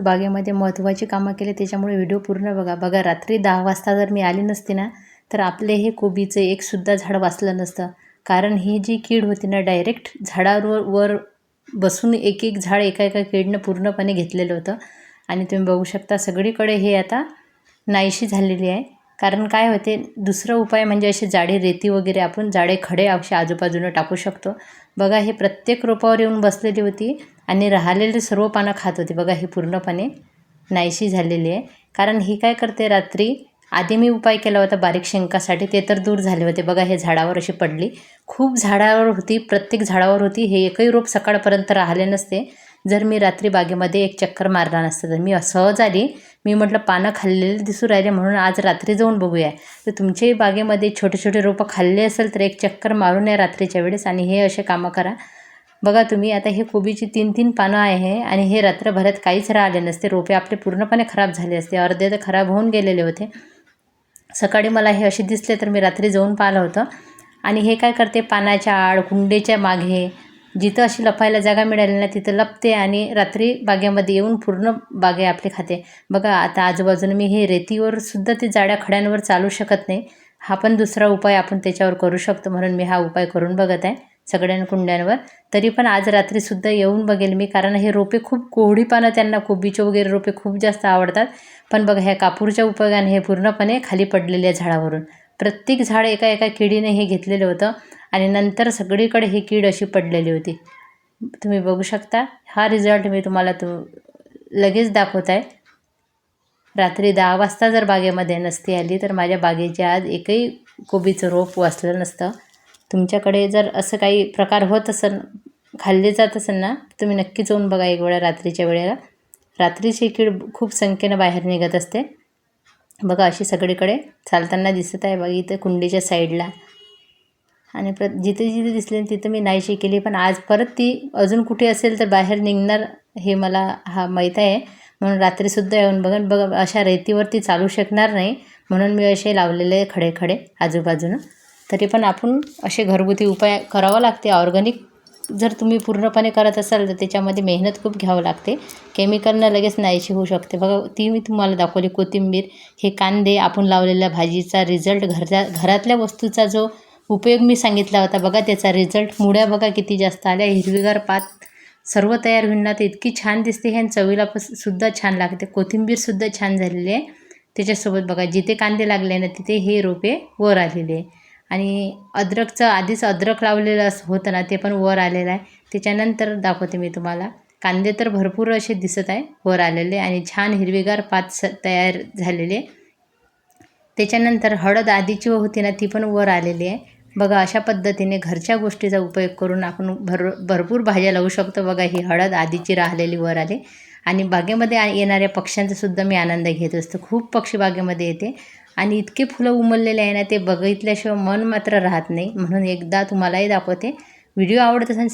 बागेमध्ये महत्त्वाची कामं केले त्याच्यामुळे व्हिडिओ पूर्ण बघा. बघा रात्री दहा वाजता जर मी आली नसते ना तर आपले हे कोबीचं एकसुद्धा झाड वाचलं नसतं. कारण ही जी कीड होती ना डायरेक्ट झाडावर वर बसून एक एक झाड एका एका कीडनं पूर्णपणे घेतलेलं होतं. आणि तुम्ही बघू शकता सगळीकडे हे आता नाहीशी झालेली आहे. कारण काय होते दुसरा उपाय म्हणजे असे जाडे रेती वगैरे आपण जाडे खडे अवशे आजूबाजूनं टाकू शकतो. बघा हे प्रत्येक रोपावर येऊन बसलेली होती. आणि राहिलेले सर्व पानं खात होती. बघा ही पूर्णपणे नाहीशी झालेली आहे. कारण ही काय करते रात्री? आधी मी उपाय केला होता बारीक शेंकासाठी ते तर दूर झाले होते. बघा हे झाडावर अशी पडली. खूप झाडावर होती प्रत्येक झाडावर होती. हे एकही रोप सकाळपर्यंत राहिले नसते. जर मी रात्री बागेमध्ये एक चक्कर मारला नसतं तर मी सहज आली. मी म्हटलं पानं खाल्लेले दिसू राहिले म्हणून आज रात्री जाऊन बघूया. तर तुमच्याही बागेमध्ये छोटे छोटे रोपं खाल्ले असेल तर एक चक्कर मारून या रात्रीच्या वेळेस आणि हे असे कामं करा. बघा तुम्ही आता हे कोबीची तीन तीन पानं आहे आणि हे रात्रभरात काहीच राहिले नसते. रोपे आपले पूर्णपणे खराब झाले असते. अर्धे तर खराब होऊन गेलेले होते. सकाळी मला हे असे दिसले तर मी रात्री जाऊन पाहिलं होतं. आणि हे काय करते? पानाच्या आड कुंडेच्या मागे जिथं अशी लपायला जागा मिळाली ना तिथं लपते आणि रात्री बागेमध्ये येऊन पूर्ण बागे आपले खाते. बघा आता आजूबाजूने मी हे रेतीवर सुद्धा ते जाड्या खड्यांवर चालू शकत नाही. हा पण दुसरा उपाय आपण त्याच्यावर करू शकतो म्हणून मी हा उपाय करून बघत आहे सगळ्या कुंड्यांवर. तरी पण आज रात्रीसुद्धा येऊन बघेल मी कारण हे रोपे खूप कोवडी पानं त्यांना कोबीचे वगैरे रोपे खूप जास्त आवडतात. पण बघा ह्या कापूरच्या उपयोगाने हे पूर्णपणे खाली पडलेल्या झाडावरून. प्रत्येक झाड एका एका किडीने हे घेतलेलं होतं आणि नंतर सगळीकडे ही कीड अशी पडलेली होती. तुम्ही बघू शकता. हा रिझल्ट मी तुम्हाला तो लगेच दाखवत आहे. रात्री दहा वाजता जर बागेमध्ये नसती आली तर माझ्या बागेच्या आज एकही कोबीचं रोप वाचलं नसतं. तुमच्याकडे जर असं काही प्रकार होत असेल खाल्ले जात असेल ना तुम्ही नक्की जाऊन बघा एक वेळा रात्रीच्या वेळेला. रात्रीची कीड खूप संख्येनं बाहेर निघत असते. बघा अशी सगळीकडे चालताना दिसत आहे. बघा इथं कुंडीच्या साईडला. आणि प्र जिथे जिथे दिसले तिथं मी नाहीशी केली. पण आज परत ती अजून कुठे असेल तर बाहेर निघणार हे मला हा माहीत आहे. म्हणून रात्रीसुद्धा येऊन बघन बघ अशा रेतीवरती चालू शकणार नाही. म्हणून मी असे लावलेले खडे खडे आजूबाजूनं. तरी पण आपण असे घरगुती उपाय करावं लागते. ऑर्गॅनिक जर तुम्ही पूर्णपणे करत असाल तर त्याच्यामध्ये मेहनत खूप घ्यावं लागते. केमिकलनं लगेच नाहीशी होऊ शकते. बघा ती मी तुम्हाला दाखवली. कोथिंबीर हे कांदे आपण लावलेल्या भाजीचा रिझल्ट घरच्या घरातल्या वस्तूचा जो उपयोग मी सांगितला होता बघा त्याचा रिझल्ट मुळ्या बघा किती जास्त आल्या. हिरवीगार पात सर्व तयार होईन ना तर इतकी छान दिसते हे चवीला सुद्धा छान लागते. कोथिंबीरसुद्धा छान झालेली आहे. त्याच्यासोबत बघा जिथे कांदे लागले ना तिथे हे रोपे वर आलेले आहे. आणि अद्रकचं आधीच अद्रक लावलेलं असं होतं ना ते पण वर आलेलं आहे. त्याच्यानंतर दाखवते मी तुम्हाला. कांदे तर भरपूर असे दिसत आहे वर आलेले आणि छान हिरवीगार पात स तयार झालेले त्याच्यानंतर हळद आधीची होती ना ती पण वर आलेली आहे. बघा अशा पद्धतीने घरच्या गोष्टीचा उपयोग करून आपण भर भरपूर भाज्या लावू शकतो. बघा ही हळद आधीची राहिलेली वर आले. आणि बागेमध्ये येणाऱ्या पक्ष्यांचा सुद्धा मी आनंद घेत असतो. खूप पक्षी बागेमध्ये येते. आणि इतके फुलं उमललेले आहे ना ते बघितल्याशिवाय मन मात्र राहत नाही. म्हणून एकदा तुम्हालाही दाखवते. व्हिडिओ आवडत असेल